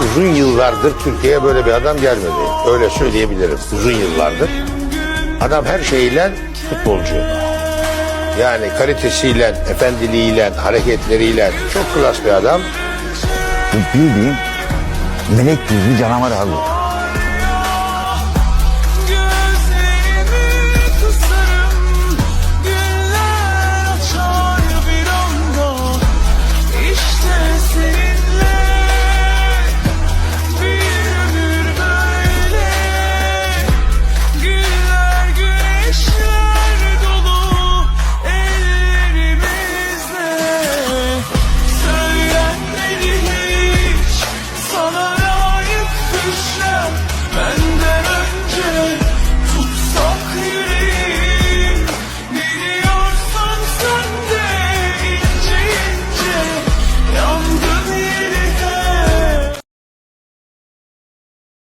Uzun yıllardır Türkiye'ye böyle bir adam gelmedi. Öyle söyleyebilirim. Uzun yıllardır. Adam her şeyiyle futbolcu. Yani kalitesiyle, efendiliğiyle, hareketleriyle çok klas bir adam. Bu bildiğin melek yüzlü canavar abi. Man.